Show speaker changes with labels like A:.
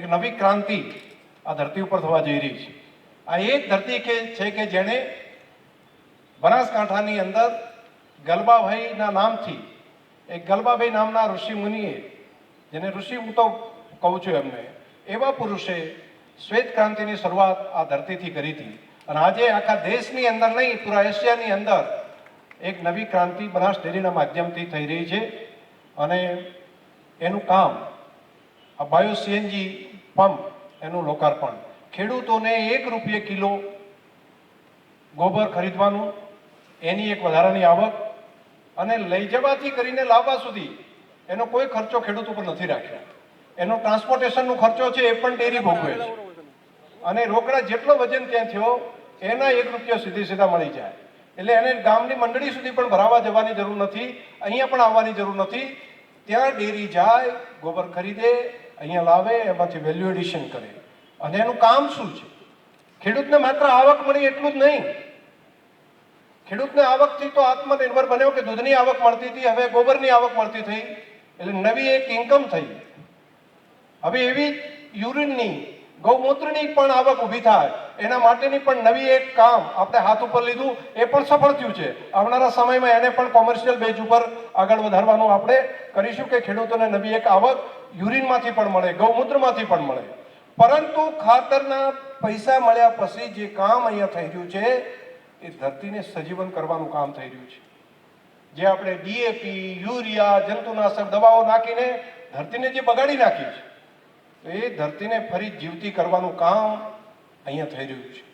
A: એક નવી ક્રાંતિ આ ધરતી ઉપર થવા જઈ રહી છે. આ એ જ ધરતી કે છે કે જેણે બનાસકાંઠાની અંદર ગલબાભાઈના નામથી, એક ગલબાભાઈ નામના ઋષિ મુનિએ, જેને ઋષિ હું તો કહું છું એમને, એવા પુરુષે શ્વેત ક્રાંતિની શરૂઆત આ ધરતીથી કરી હતી. અને આજે આખા દેશની અંદર નહીં, પૂરા એશિયાની અંદર એક નવી ક્રાંતિ બનાસ ડેરીના માધ્યમથી થઈ રહી છે. અને એનું કામ આ બાયો સીએનજી પંપ, એનું લોકાર્પણ. ખેડૂતોને એક રૂપિયે કિલો ગોબર ખરીદવાનું, એની એક વધારાની આવક અને લઈ જવાથી કરીને લાવવા સુધી એનો કોઈ ખર્ચો ખેડૂત ઉપર નથી રાખ્યો. એનો ટ્રાન્સપોર્ટેશનનો ખર્ચો છે એ પણ ડેરી ભોગવે છે. અને રોકડા જેટલો વજન ત્યાં થયો, એના એક રૂપિયો સીધી સીધા મળી જાય. એટલે એને ગામની મંડળી સુધી પણ ભરાવા જવાની જરૂર નથી, અહીંયા પણ આવવાની જરૂર નથી. ત્યાં ડેરી જાય, ગોબર ખરીદે અહીંયા લાવે, એમાંથી વેલ્યુ એડિશન કરે. અને એનું કામ શું છે? ખેડૂતને માત્ર આવક મળી એટલું જ નહીં. ખેડૂતને આવકથી તો આત્મનિર્ભર બન્યો કે દૂધની આવક મળતી હતી, હવે ગોબરની આવક મળતી થઈ. એટલે નવી એક ઇન્કમ થઈ. હવે એવી યુરિનની ગૌમૂત્રની પણ આવક ઊભી થાય. એના માટેની પણ નવી એક કામ આપણે હાથ ઉપર લીધું, એ પણ સફળ થયું છે. આવનારા સમયમાં એને પણ કોમર્શિયલ બેઝ ઉપર આગળ વધારવાનું આપણે કરીશું કે ખેડૂતોને નવી એક આવક યુરિનમાંથી પણ મળે, ગૌમૂત્રમાંથી પણ મળે. પરંતુ ખાતરના પૈસા મળ્યા પછી જે કામ અહીંયા થઈ રહ્યું છે, એ ધરતીને સજીવન કરવાનું કામ થઈ રહ્યું છે. જે આપણે ડીએપી યુરિયા, જંતુનાશક દવાઓ નાખીને ધરતીને જે બગાડી નાખી છે તો એ ધરતીને ફરી જીવતી કરવાનું કામ અહીંયા થઈ રહ્યું છે.